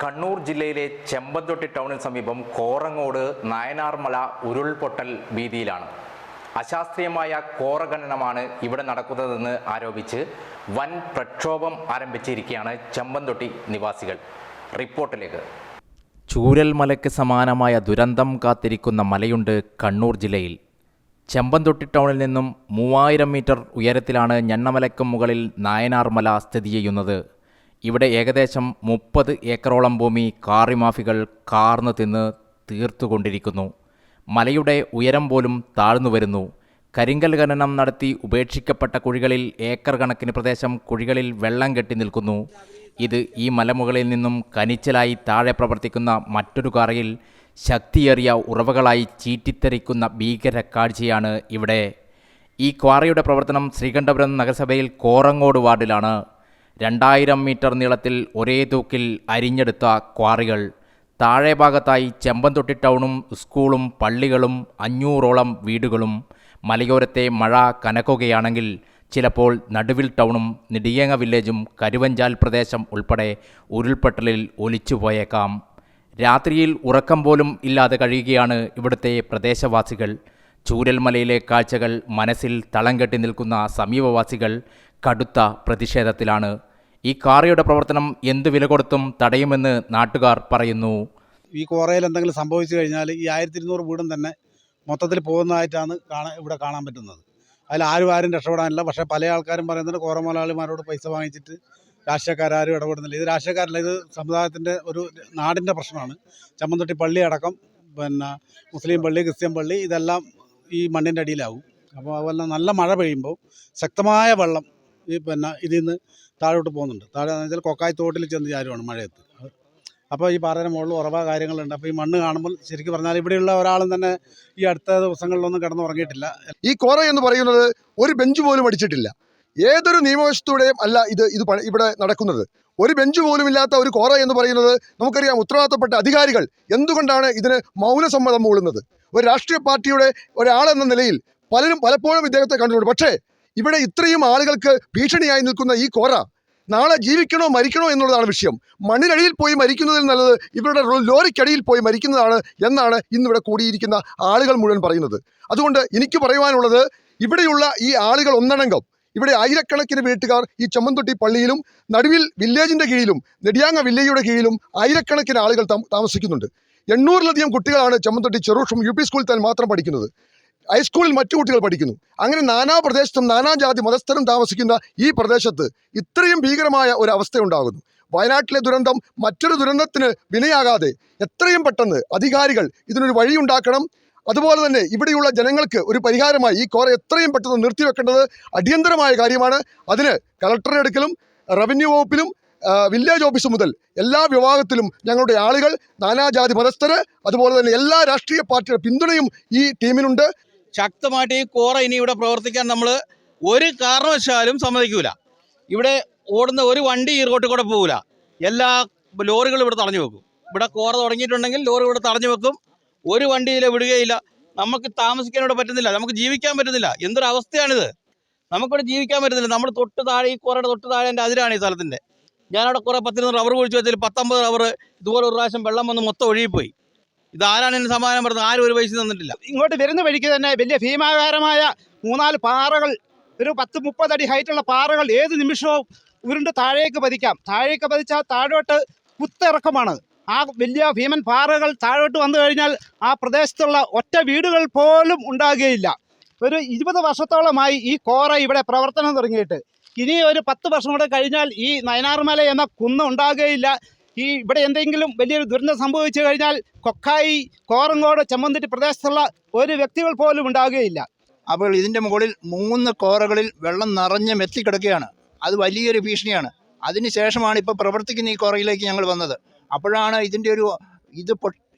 കണ്ണൂർ ജില്ലയിലെ ചെമ്പന്തൊട്ടി ടൗണിന് സമീപം കോറങ്ങോട് നായനാർമല ഉരുൾപൊട്ടൽ വീതിയിലാണ് അശാസ്ത്രീയമായ കോറഖനനമാണ് ഇവിടെ നടക്കുന്നതെന്ന് ആരോപിച്ച് വൻ പ്രക്ഷോഭം ആരംഭിച്ചിരിക്കുകയാണ് ചെമ്പന്തൊട്ടി നിവാസികൾ. റിപ്പോർട്ടിലേക്ക്. ചൂരൽമലയ്ക്ക് സമാനമായ ദുരന്തം കാത്തിരിക്കുന്ന മലയുണ്ട് കണ്ണൂർ ജില്ലയിൽ. ചെമ്പന്തൊട്ടി ടൗണിൽ നിന്നും മൂവായിരം മീറ്റർ ഉയരത്തിലാണ് ഞണ്ണമലയ്ക്കും മുകളിൽ നായനാർമല സ്ഥിതി ചെയ്യുന്നത്. ഇവിടെ ഏകദേശം മുപ്പത് ഏക്കറോളം ഭൂമി കാറിമാഫികൾ കാർന്നു തിന്ന് തീർത്തുകൊണ്ടിരിക്കുന്നു. മലയുടെ ഉയരം പോലും താഴ്ന്നു വരുന്നു. കരിങ്കൽ ഖനനം നടത്തി ഉപേക്ഷിക്കപ്പെട്ട കുഴികളിൽ ഏക്കർ കണക്കിന് പ്രദേശം കുഴികളിൽ വെള്ളം കെട്ടി നിൽക്കുന്നു. ഇത് ഈ മലമുകളിൽ നിന്നും കനിച്ചലായി താഴെ പ്രവർത്തിക്കുന്ന മറ്റൊരു കാറയിൽ ശക്തിയേറിയ ഉറവകളായി ചീറ്റിത്തെറിക്കുന്ന ഭീകര കാഴ്ചയാണ് ഇവിടെ. ഈ ക്വാറിയുടെ പ്രവർത്തനം ശ്രീകണ്ഠപുരം നഗരസഭയിൽ കോറങ്ങോട് വാർഡിലാണ്. രണ്ടായിരം മീറ്റർ നീളത്തിൽ ഒരേ തൂക്കിൽ അരിഞ്ഞെടുത്ത ക്വാറികൾ. താഴെ ഭാഗത്തായി ചെമ്പന്തൊട്ടി ടൗണും സ്കൂളും പള്ളികളും അഞ്ഞൂറോളം വീടുകളും. മലയോരത്തെ മഴ കനക്കുകയാണെങ്കിൽ ചിലപ്പോൾ നടുവിൽ ടൗണും നിടിയേങ്ങ വില്ലേജും കരുവഞ്ചാൽ പ്രദേശം ഉൾപ്പെടെ ഉരുൾപൊട്ടലിൽ ഒലിച്ചുപോയേക്കാം. രാത്രിയിൽ ഉറക്കം പോലും ഇല്ലാതെ കഴിയുകയാണ് ഇവിടുത്തെ പ്രദേശവാസികൾ. ചൂരൽമലയിലെ കാഴ്ചകൾ മനസ്സിൽ തളം കെട്ടി നിൽക്കുന്ന സമീപവാസികൾ കടുത്ത പ്രതിഷേധത്തിലാണ്. ഈ കാറിയുടെ പ്രവർത്തനം എന്ത് വില കൊടുത്തും തടയുമെന്ന് നാട്ടുകാർ പറയുന്നു. ഈ കോറയിൽ എന്തെങ്കിലും സംഭവിച്ചു കഴിഞ്ഞാൽ ഈ ആയിരത്തി ഇരുന്നൂറ് വീടും തന്നെ മൊത്തത്തിൽ പോകുന്നതായിട്ടാണ് കാണാൻ ഇവിടെ കാണാൻ പറ്റുന്നത്. അതിൽ ആരും ആരും രക്ഷപ്പെടാനില്ല. പക്ഷേ പല ആൾക്കാരും പറയുന്നുണ്ട് കോറ മുതലാളിമാരോട് പൈസ വാങ്ങിച്ചിട്ട് രാഷ്ട്രീയക്കാരും ഇടപെടുന്നില്ല. ഇത് രാഷ്ട്രീയക്കാരല്ല ഇത് സമുദായത്തിന്റെ ഒരു നാടിന്റെ പ്രശ്നമാണ്. ചമ്മന്തൊട്ടി പള്ളി അടക്കം പിന്നെ മുസ്ലിം പള്ളി ക്രിസ്ത്യൻ പള്ളി ഇതെല്ലാം ഈ മണ്ണിന്റെ അടിയിലാവും. അപ്പോൾ അതുപോലെ നല്ല മഴ പെയ്യുമ്പോൾ ശക്തമായ വെള്ളം ഈ പിന്നെ ഇതിൽ നിന്ന് താഴോട്ട് പോകുന്നുണ്ട്. താഴെ എന്ന് വെച്ചാൽ കൊക്കായത്തോട്ടിൽ ചെന്ന് ചാരുവാണ് മഴയത്ത്. അപ്പോൾ ഈ പാറയുടെ മുകളിൽ ഉറവ കാര്യങ്ങളുണ്ട്. അപ്പോൾ ഈ മണ്ണ് കാണുമ്പോൾ ശരിക്കും പറഞ്ഞാൽ ഇവിടെയുള്ള ഒരാളും തന്നെ ഈ അടുത്ത ദിവസങ്ങളിലൊന്നും കിടന്നുറങ്ങിയിട്ടില്ല ഈ കോറ എന്ന് പറയുന്നത് ഒരു ബെഞ്ച് പോലും അടിച്ചിട്ടില്ല. ഏതൊരു നിയമവശത്തൂടെയും അല്ല ഇത് ഇത് ഇവിടെ നടക്കുന്നത്. ഒരു ബെഞ്ച് പോലും ഇല്ലാത്ത ഒരു കോറ എന്ന് പറയുന്നത് നമുക്കറിയാം ഉത്തരവാദിത്തപ്പെട്ട അധികാരികൾ എന്തുകൊണ്ടാണ് ഇതിന് മൗനസമ്മതം മൂളുന്നത്? ഒരു രാഷ്ട്രീയ പാർട്ടിയുടെ ഒരാളെന്ന നിലയിൽ പലരും പലപ്പോഴും ഇദ്ദേഹത്തെ കണ്ടിട്ടുണ്ട്. പക്ഷേ ഇവിടെ ഇത്രയും ആളുകൾക്ക് ഭീഷണിയായി നിൽക്കുന്ന ഈ കോറ നാളെ ജീവിക്കണോ മരിക്കണോ എന്നുള്ളതാണ് വിഷയം. മണ്ണിനടിയിൽ പോയി മരിക്കുന്നതിൽ നല്ലത് ഇവരുടെ ലോറിക്കടിയിൽ പോയി മരിക്കുന്നതാണ് എന്നാണ് ഇന്നിവിടെ കൂടിയിരിക്കുന്ന ആളുകൾ മുഴുവൻ പറയുന്നത്. അതുകൊണ്ട് എനിക്ക് പറയുവാനുള്ളത് ഇവിടെയുള്ള ഈ ആളുകൾ ഒന്നടങ്കം ഇവിടെ ആയിരക്കണക്കിന് വീട്ടുകാർ ഈ ചമ്മന്തൊട്ടി പള്ളിയിലും നടുവിൽ വില്ലേജിന്റെ കീഴിലും നെടിയാങ്ങ വില്ലേജിയുടെ കീഴിലും ആയിരക്കണക്കിന് ആളുകൾ താമ- താമസിക്കുന്നുണ്ട്. എണ്ണൂറിലധികം കുട്ടികളാണ് ചമ്മന്തൊട്ടി ചെറുഷും യു പി സ്കൂളിൽ തന്നെ മാത്രം പഠിക്കുന്നത്. ഹൈസ്കൂളിൽ മറ്റു കുട്ടികൾ പഠിക്കുന്നു. അങ്ങനെ നാനാ പ്രദേശത്തും നാനാജാതി മതസ്ഥരും താമസിക്കുന്ന ഈ പ്രദേശത്ത് ഇത്രയും ഭീകരമായ ഒരു അവസ്ഥ ഉണ്ടാകുന്നു. വയനാട്ടിലെ ദുരന്തം മറ്റൊരു ദുരന്തത്തിന് വിനയാകാതെ എത്രയും പെട്ടെന്ന് അധികാരികൾ ഇതിനൊരു വഴിയുണ്ടാക്കണം അതുപോലെ തന്നെ ഇവിടെയുള്ള ജനങ്ങൾക്ക് ഒരു പരിഹാരമായി ഈ കോറ എത്രയും പെട്ടെന്ന് നിർത്തിവെക്കേണ്ടത് അടിയന്തരമായ കാര്യമാണ്. അതിന് കളക്ടറുടെ അടുക്കലും റവന്യൂ വകുപ്പിലും വില്ലേജ് ഓഫീസ് മുതൽ എല്ലാ വിഭാഗത്തിലും ഞങ്ങളുടെ ആളുകൾ നാനാജാതി മതസ്ഥര് അതുപോലെ തന്നെ എല്ലാ രാഷ്ട്രീയ പാർട്ടിയുടെ പിന്തുണയും ഈ ടീമിനുണ്ട്. ശക്തമായിട്ട് ഈ കോറ ഇനി ഇവിടെ പ്രവർത്തിക്കാൻ നമ്മൾ ഒരു കാരണവശാലും സമ്മതിക്കൂല. ഇവിടെ ഓടുന്ന ഒരു വണ്ടി ഈ കൂടെ പോകില്ല എല്ലാ ലോറികളും ഇവിടെ തടഞ്ഞു വെക്കും. ഇവിടെ കോറ തുടങ്ങിയിട്ടുണ്ടെങ്കിൽ ലോറി ഇവിടെ തടഞ്ഞു വെക്കും. ഒരു വണ്ടിയിലെ വിടുകയില്ല. നമുക്ക് താമസിക്കാൻ ഇവിടെ പറ്റുന്നില്ല. നമുക്ക് ജീവിക്കാൻ പറ്റുന്നില്ല. എന്തൊരു അവസ്ഥയാണിത് നമുക്കിവിടെ ജീവിക്കാൻ പറ്റുന്നില്ല. നമ്മൾ തൊട്ട് താഴെ ഈ കോറയുടെ തൊട്ട് താഴെ എന്റെ അതിരാണ് ഈ സ്ഥലത്തിന്റെ. ഞാനവിടെ കുറേ പത്തിരുന്ന് റബ്ബർ കുഴിച്ച് വെച്ചാൽ പത്തൊമ്പത് റബ്ബർ ഇതുപോലെ ഒരു പ്രാവശ്യം വെള്ളം വന്ന് മൊത്തം ഒഴുകിപ്പോയി. ഇത് ആരാണ് ഇതിന് സമാധാനം പറഞ്ഞത്? ആരും ഒരു പൈസ തന്നിട്ടില്ല. ഇങ്ങോട്ട് വരുന്ന വഴിക്ക് തന്നെ വലിയ ഭീമാകാരമായ മൂന്നാൽ പാറകൾ ഒരു പത്ത് മുപ്പതടി ഹൈറ്റുള്ള പാറകൾ ഏത് നിമിഷവും ഉരുണ്ട് താഴേക്ക് പതിക്കാം. താഴേക്ക് പതിച്ചാൽ താഴോട്ട് കുത്തിറക്കമാണ്. ആ വലിയ ഭീമൻ പാറകൾ താഴോട്ട് വന്നു കഴിഞ്ഞാൽ ആ പ്രദേശത്തുള്ള ഒറ്റ വീടുകൾ പോലും ഉണ്ടാകുകയില്ല. ഒരു ഇരുപത് വർഷത്തോളമായി ഈ കോറ ഇവിടെ പ്രവർത്തനം തുടങ്ങിയിട്ട്. ഇനി ഒരു പത്ത് വർഷം കൂടെ കഴിഞ്ഞാൽ ഈ നയനാർമല എന്ന കുന്ന് ഉണ്ടാകുകയില്ല. ഈ ഇവിടെ എന്തെങ്കിലും വലിയൊരു ദുരന്തം സംഭവിച്ചു കഴിഞ്ഞാൽ കൊക്കായി കോറങ്ങോട് ചമ്മന്തിട്ട് പ്രദേശത്തുള്ള ഒരു വ്യക്തികൾ പോലും ഉണ്ടാകുകയില്ല. അപ്പോൾ ഇതിന്റെ മുകളിൽ മൂന്ന് കോറകളിൽ വെള്ളം നിറഞ്ഞ് മെത്തിക്കിടക്കുകയാണ്. അത് വലിയൊരു ഭീഷണിയാണ്. അതിനുശേഷമാണ് ഇപ്പോൾ പ്രവർത്തിക്കുന്ന ഈ കോറയിലേക്ക് ഞങ്ങൾ വന്നത്. അപ്പോഴാണ് ഇതിന്റെ ഒരു ഇത്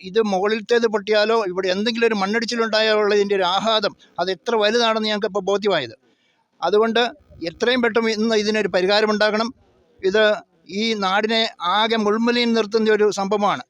ഇത് മുകളിലത്തേത് പൊട്ടിയാലോ ഇവിടെ എന്തെങ്കിലും ഒരു മണ്ണിടിച്ചിലുണ്ടായാലുള്ള ഇതിന്റെ ഒരു ആഘാതം അത് എത്ര വലുതാണെന്ന് ഞങ്ങൾക്ക് ഇപ്പോൾ ബോധ്യമായത്. അതുകൊണ്ട് എത്രയും പെട്ടെന്ന് ഇന്ന് ഇതിനൊരു പരിഹാരമുണ്ടാകണം ഇത് ഈ നാടിനെ ആകെ മുൾമുലയിൽ നിർത്തുന്ന ഒരു സംഭവമാണ്.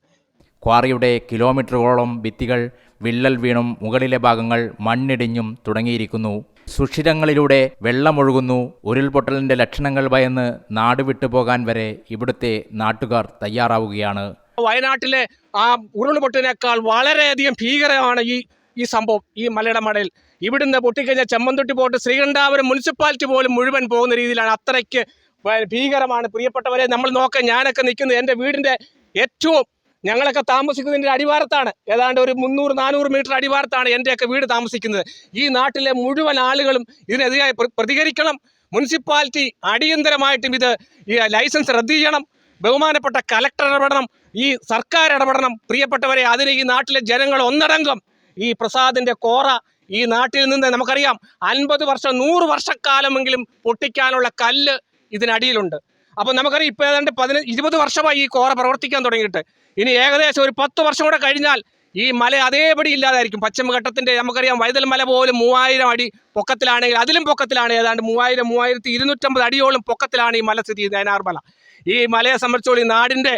ക്വാറിയുടെ കിലോമീറ്ററുകളോളം ഭിത്തികൾ വിള്ളൽ വീണും മുകളിലെ ഭാഗങ്ങൾ മണ്ണിടിഞ്ഞും തുടങ്ങിയിരിക്കുന്നു. സുഷിരങ്ങളിലൂടെ വെള്ളമൊഴുകുന്നു. ഉരുൾപൊട്ടലിന്റെ ലക്ഷണങ്ങൾ ഭയന്ന് നാട് വിട്ടുപോകാൻ വരെ ഇവിടുത്തെ നാട്ടുകാർ തയ്യാറാവുകയാണ്. വയനാട്ടിലെ ആ ഉരുൾപൊട്ടിനേക്കാൾ വളരെയധികം ഭീകരമാണ് ഈ ഈ സംഭവം ഈ മലയുടെ മടയിൽ ഇവിടുന്ന് പൊട്ടിക്കഴിഞ്ഞ ചെമ്മന്തൊട്ടി പോട്ട് ശ്രീകണ്ഠാപുരം മുനിസിപ്പാലിറ്റി പോലും മുഴുവൻ പോകുന്ന രീതിയിലാണ്. അത്രയ്ക്ക് ഭീകരമാണ്. പ്രിയപ്പെട്ടവരെ നമ്മൾ നോക്കാം ഞാനൊക്കെ നിൽക്കുന്നത് എന്റെ വീടിന്റെ ഏറ്റവും ഞങ്ങളൊക്കെ താമസിക്കുന്നതിന്റെ അടിവാരത്താണ്. ഏതാണ്ട് ഒരു മുന്നൂറ് നാനൂറ് മീറ്റർ അടിവാരത്താണ് എന്റെയൊക്കെ വീട് താമസിക്കുന്നത്. ഈ നാട്ടിലെ മുഴുവൻ ആളുകളും ഇതിനെതിരായി പ്ര- പ്രതികരിക്കണം. മുനിസിപ്പാലിറ്റി അടിയന്തരമായിട്ടും ഇത് ഈ ലൈസൻസ് റദ്ദ് ചെയ്യണം. ബഹുമാനപ്പെട്ട കലക്ടർ ഇടപെടണം. ഈ സർക്കാർ ഇടപെടണം. പ്രിയപ്പെട്ടവരെ അതിന് ഈ നാട്ടിലെ ജനങ്ങൾ ഒന്നടങ്കം ഈ പ്രസാദിന്റെ കോറ ഈ നാട്ടിൽ നിന്ന് നമുക്കറിയാം. അൻപത് വർഷം നൂറ് വർഷക്കാലമെങ്കിലും പൊട്ടിക്കാനുള്ള കല്ല് ഇതിനടിയിലുണ്ട്. അപ്പോൾ നമുക്കറിയാം ഇപ്പോൾ ഏതാണ്ട് പതിനഞ്ച് ഇരുപത് വർഷമായി ഈ കോറ പ്രവർത്തിക്കാൻ തുടങ്ങിയിട്ട്. ഇനി ഏകദേശം ഒരു പത്ത് വർഷം കൂടെ കഴിഞ്ഞാൽ ഈ മല അതേപടി ഇല്ലാതായിരിക്കും. പശ്ചിമഘട്ടത്തിന്റെ നമുക്കറിയാം വൈതൽ മല പോലും മൂവായിരം അടി പൊക്കത്തിലാണെങ്കിൽ അതിലും പൊക്കത്തിലാണ് ഏതാണ്ട് മൂവായിരം മൂവായിരത്തി ഇരുന്നൂറ്റമ്പത് അടിയോളം പൊക്കത്തിലാണ് ഈ മല സ്ഥിതി ചെയ്യുന്നത് നയനാർ മല. ഈ മലയെ സംബന്ധിച്ചോളം ഈ നാടിന്റെ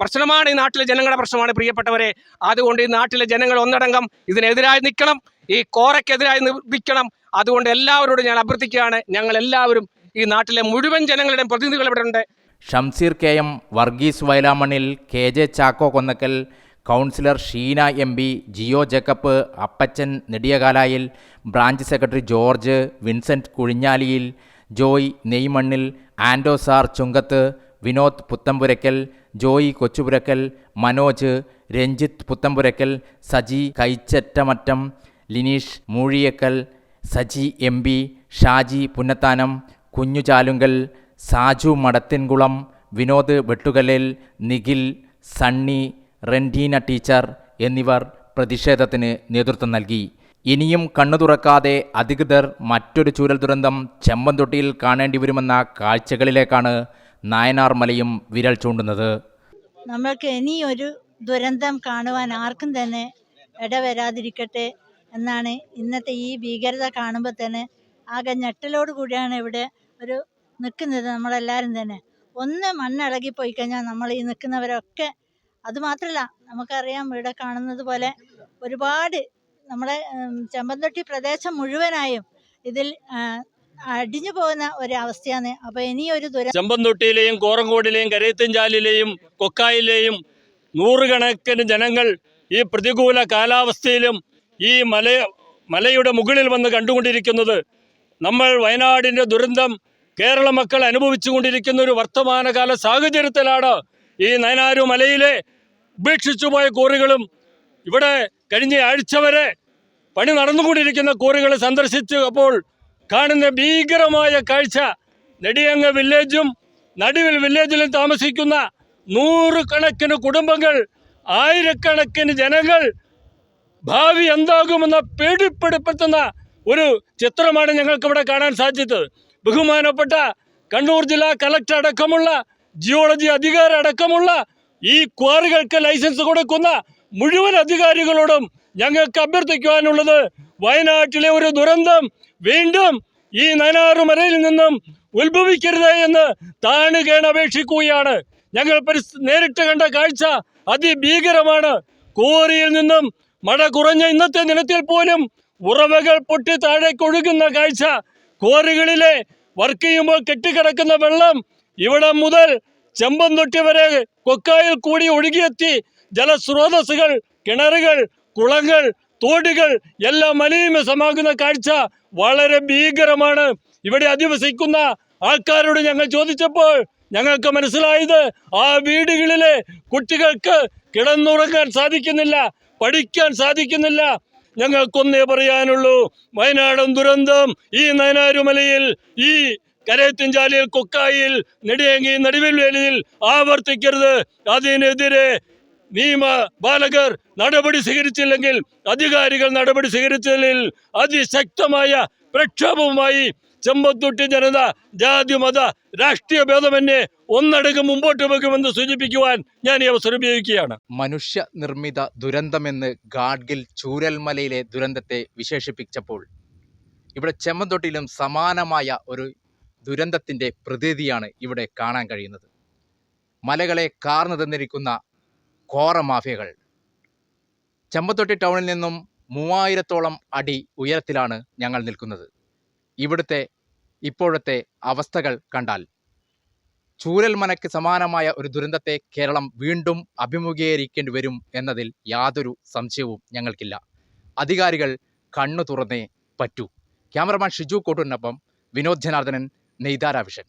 പ്രശ്നമാണ് ഈ നാട്ടിലെ ജനങ്ങളുടെ പ്രശ്നമാണ് പ്രിയപ്പെട്ടവരെ. അതുകൊണ്ട് ഈ നാട്ടിലെ ജനങ്ങൾ ഒന്നടങ്കം ഇതിനെതിരായി നിൽക്കണം ഈ കോറയ്ക്കെതിരായി നിൽക്കണം. അതുകൊണ്ട് എല്ലാവരോടും ഞാൻ അഭ്യർത്ഥിക്കുകയാണ് ഞങ്ങൾ എല്ലാവരും ഈ നാട്ടിലെ മുഴുവൻ ജനങ്ങളുടെയും പ്രതിനിധികൾ ഇവിടെ ഉണ്ട് Shamseer K M Varghese Vayalamannil K J Chacko Konnakkal councillor Sheena M P Jiyo Jacob Appachan Nediyakalayil branch secretary George Vincent Kuzhinjaliyil Joy Neymannil Ando sir Chunkath Vinod Puthampurakkal Joy Kochupurakkal Manoj Ranjith Puthampurakkal Saji Kaichattamattam Lineesh Moozhiyakkal Saji M Shaji Punnathanam Kunju Chalunkal Saju Madathinkulam Vinod Vettukallil Nikhil Sunny Rendeena teacher എന്നിവർ പ്രതിഷേധത്തിന് നേതൃത്വം നൽകി. ഇനിയും കണ്ണു തുറക്കാതെ അധികൃതർ മറ്റൊരു ചൂരൽ ദുരന്തം ചെമ്പന്തൊട്ടിയിൽ കാണേണ്ടി വരുമെന്ന കാഴ്ചകളിലേക്കാണ് നായനാർ മലയും വിരൽ ചൂണ്ടുന്നത്. നമ്മൾക്ക് ഇനിയൊരു ദുരന്തം കാണുവാൻ ആർക്കും തന്നെ ഇടവരാതിരിക്കട്ടെ എന്നാണ് ഇന്നത്തെ ഈ ഭീകരത കാണുമ്പോൾ തന്നെ ആകെ ഞെട്ടലോട് കൂടിയാണ് ഇവിടെ ഒരു നിൽക്കുന്നത് നമ്മളെല്ലാവരും തന്നെ. ഒന്ന് മണ്ണിളകി പോയി കഴിഞ്ഞാൽ നമ്മൾ ഈ നിൽക്കുന്നവരൊക്കെ അതുമാത്രമല്ല നമുക്കറിയാം ഇവിടെ കാണുന്നത് പോലെ ഒരുപാട് നമ്മുടെ ചെമ്പന്തൊട്ടി പ്രദേശം മുഴുവനായും ഇതിൽ അടിഞ്ഞു പോകുന്ന ഒരു ഒരവസ്ഥയാണ്. അപ്പോൾ ഇനിയൊരു ദുരന്തം ചെമ്പന്തൊട്ടിയിലെയും കോറങ്കോടിലെയും കരയത്തഞ്ചാലിലെയും കൊക്കായിലെയും നൂറുകണക്കിന് ജനങ്ങൾ ഈ പ്രതികൂല കാലാവസ്ഥയിലും ഈ മല മലയുടെ മുകളിൽ വന്ന് കണ്ടുകൊണ്ടിരിക്കുന്നത് നമ്മൾ വയനാടിന്റെ ദുരന്തം കേരള മക്കൾ അനുഭവിച്ചുകൊണ്ടിരിക്കുന്ന ഒരു വർത്തമാനകാല സാഹചര്യത്തിലാണ് ഈ നയനാരു മലയിലെ ഉപേക്ഷിച്ചുപോയ കോറികളും ഇവിടെ കഴിഞ്ഞ ആഴ്ച വരെ പണി നടന്നുകൊണ്ടിരിക്കുന്ന കോറികൾ സന്ദർശിച്ചു അപ്പോൾ കാണുന്ന ഭീകരമായ കാഴ്ച. നെടിയങ്ങ വില്ലേജും നടുവിൽ വില്ലേജിലും താമസിക്കുന്ന നൂറുകണക്കിന് കുടുംബങ്ങൾ ആയിരക്കണക്കിന് ജനങ്ങൾ ഭാവി എന്താകുമെന്ന പേടിപ്പെടുത്തുന്ന ഒരു ചിത്രമാണ് ഞങ്ങൾക്കിവിടെ കാണാൻ സാധിച്ചത്. ബഹുമാനപ്പെട്ട കണ്ണൂർ ജില്ലാ കളക്ടർ അടക്കമുള്ള ജിയോളജി അധികാരി അടക്കമുള്ള ഈ ക്വാറികൾക്ക് ലൈസൻസ് കൊടുക്കുന്ന മുഴുവൻ അധികാരികളോടും ഞങ്ങൾക്ക് അഭ്യർത്ഥിക്കുവാനുള്ളത് വയനാട്ടിലെ ഒരു ദുരന്തം വീണ്ടും ഈ നയനാറുമലയിൽ നിന്നും ഉത്ഭവിക്കരുത് എന്ന് താണുകേണ അപേക്ഷിക്കുകയാണ്. ഞങ്ങൾ നേരിട്ട് കണ്ട കാഴ്ച അതിഭീകരമാണ്. കോറിയിൽ നിന്നും മഴ കുറഞ്ഞ ഇന്നത്തെ നിലത്തിൽ പോലും ഉറവകൾ പൊട്ടി താഴേക്കൊഴുകുന്ന കാഴ്ച കോറികളിലെ വർക്ക് ചെയ്യുമ്പോൾ കെട്ടിക്കിടക്കുന്ന വെള്ളം ഇവിടെ മുതൽ ചെമ്പന്തൊട്ടി വരെ കൊക്കായിൽ കൂടി ഒഴുകിയെത്തി ജലസ്രോതസ്സുകൾ കിണറുകൾ കുളങ്ങൾ തോടുകൾ എല്ലാം മലിനസമാകുന്ന കാഴ്ച വളരെ ഭീകരമാണ്. ഇവിടെ അധിവസിക്കുന്ന ആൾക്കാരോട് ഞങ്ങൾ ചോദിച്ചപ്പോൾ ഞങ്ങൾക്ക് മനസ്സിലായത് ആ വീടുകളിലെ കുട്ടികൾക്ക് കിടന്നുറങ്ങാൻ സാധിക്കുന്നില്ല പഠിക്കാൻ സാധിക്കുന്നില്ല ഞങ്ങൾക്കൊന്നേ പറയാനുള്ളൂ വയനാടൻ ദുരന്തം ഈ നയനാരുമലയിൽ ഈ കരയത്തിൻചാലിയിൽ കൊക്കായിൽ നെടിയങ്ങി നടുവിൽവേലിയിൽ ആവർത്തിക്കരുത്. അതിനെതിരെ നിയമ ബാലകർ നടപടി സ്വീകരിച്ചില്ലെങ്കിൽ അധികാരികൾ നടപടി സ്വീകരിച്ചതിൽ അതിശക്തമായ പ്രക്ഷോഭവുമായി ചെമ്പത്തൊട്ടി ജനത ജാതി മത രാഷ്ട്രീയ ഭേദമന്യേ ഒന്നടങ്കം മുമ്പോട്ട് വെക്കുമെന്ന് സൂചിപ്പിക്കുവാൻ ഞാൻ ഈ അവസരം ഉപയോഗിക്കുകയാണ്. മനുഷ്യ നിർമ്മിത ദുരന്തമെന്ന് ഗാഡ്ഗിൽ ചൂരൽമലയിലെ ദുരന്തത്തെ വിശേഷിപ്പിച്ചപ്പോൾ ഇവിടെ ചെമ്മന്തൊട്ടിയിലും സമാനമായ ഒരു ദുരന്തത്തിന്റെ പ്രതീതിയാണ് ഇവിടെ കാണാൻ കഴിയുന്നത്. മലകളെ കാർന്നു തന്നിരിക്കുന്ന കോറ മാഫിയകൾ ചെമ്പത്തൊട്ടി ടൗണിൽ നിന്നും മൂവായിരത്തോളം അടി ഉയരത്തിലാണ് ഞങ്ങൾ നിൽക്കുന്നത്. ഇവിടുത്തെ ഇപ്പോഴത്തെ അവസ്ഥകൾ കണ്ടാൽ. ചൂരൽമനയ്ക്ക് സമാനമായ ഒരു ദുരന്തത്തെ കേരളം വീണ്ടും അഭിമുഖീകരിക്കേണ്ടി വരും എന്നതിൽ യാതൊരു സംശയവും ഞങ്ങൾക്കില്ല. അധികാരികൾ കണ്ണു തുറന്നേ പറ്റൂ. ക്യാമറമാൻ ഷിജു കോട്ടൂരിനൊപ്പം വിനോദ് ജനാർദ്ദനൻ നെയ്താര വിഷൻ.